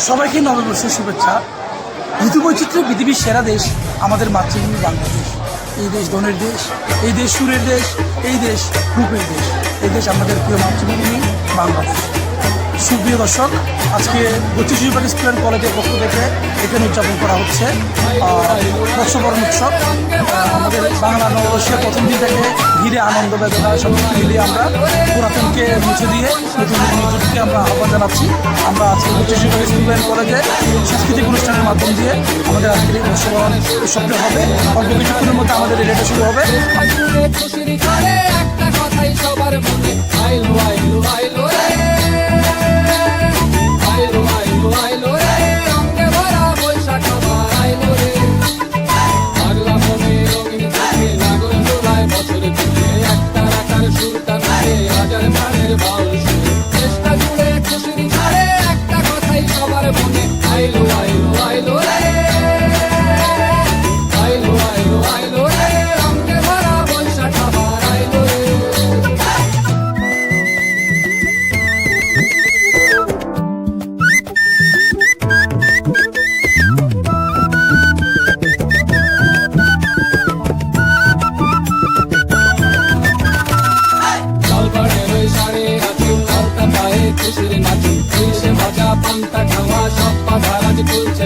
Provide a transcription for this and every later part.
সবাইকে নববর্ষের শুভেচ্ছা। ঋতু বৈচিত্র্যে পৃথিবীর সেরা দেশ আমাদের মাতৃভূমি বাংলাদেশ। এই দেশ ধনের দেশ, এই দেশ সুরের দেশ, এই দেশ রূপের দেশ। এই দেশ আমাদের প্রিয় মাতৃভূমি বাংলাদেশ। সুপ্রিয় দর্শক, আজকে পার্টি স্টুডেন্ট কলেজের পক্ষ থেকে এখানে উদযাপন করা হচ্ছে বর্ষবরণ উৎসব। আমাদের বাংলা নববর্ষের প্রথম দিন থেকে ঘিরে আনন্দ বেদনা সব মিলিয়ে আমরা পুরাতনকে মুছে দিয়ে নতুন নতুনকে আমরা আহ্বান জানাচ্ছি। আমরা আজকে পার্টি স্টুডেন্ট কলেজে সাংস্কৃতিক অনুষ্ঠানের মাধ্যম দিয়ে আমাদের আজকের বর্ষবরণ উৎসবটা হবে। অল্প কিছুক্ষণের মধ্যে আমাদের রেডিও শুরু হবে। সবার মনে। আইলো আইলো আইলো আইলো আইলো আইলো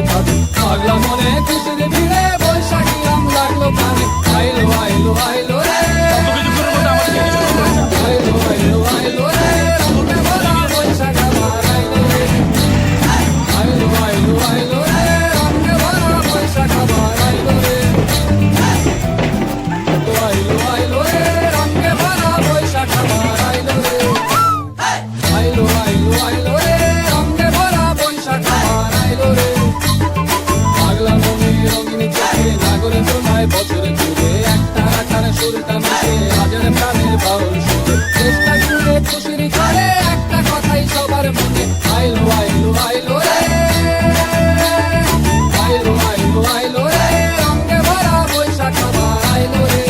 ভাবে পাগলা মনে খুশির চেষ্টা জুড়ে খুশির করে একটা কথাই সবার মনে। আইলো আইলো আইলো রে। আইলো আইলো আইলো রে। রঙে ভরা বৈশাখ আবার আইলো রে।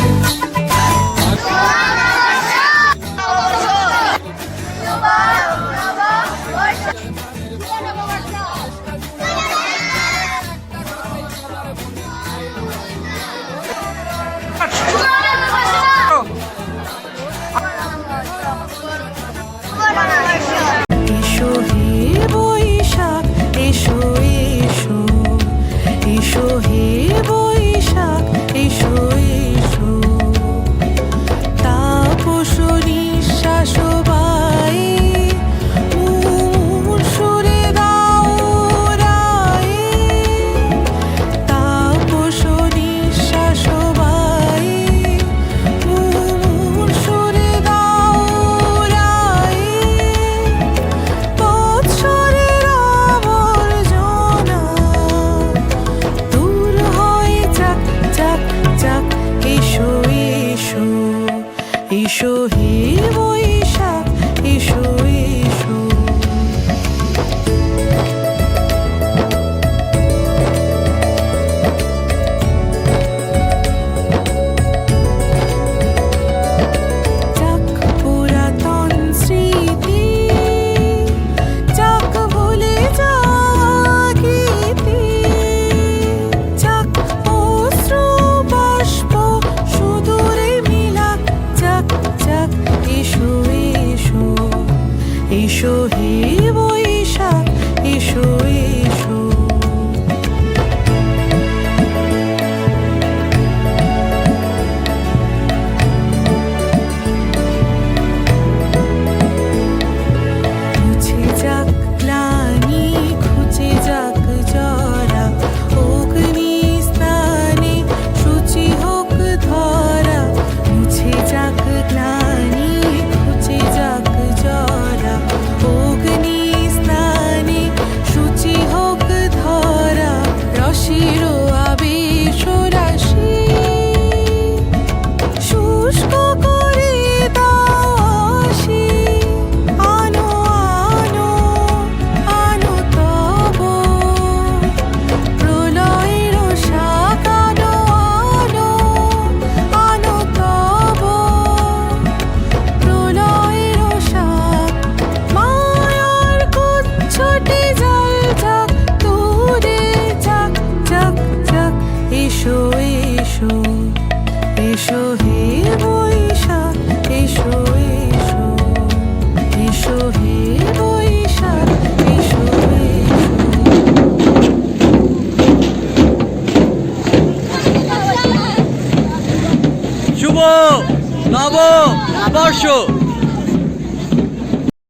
ভারতবর্ষ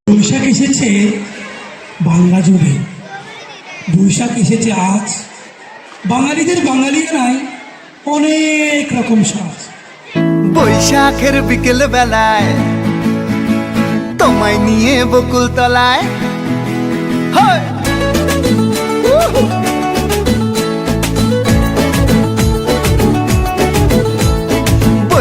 বৈশাখ এসেছে বাংলা জুড়ে। বৈশাখ এসেছে আজ। বাঙালিদের বাঙালিয়ানায় অনেক রকম সাজ। বৈশাখের বিকেল বেলায় তোমায় নিয়ে বকুল তলায় হয়।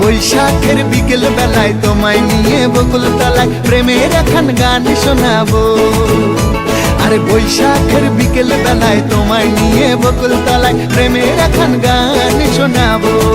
বৈশাখের বিকেল বেলায় তোমায় নিয়ে বকুল তলায় প্রেমের এখন গান শোনাবো। আরে বৈশাখের বিকেল বেলায় তোমায় নিয়ে বকুল তলায় প্রেমের এখন গান শোনাবো।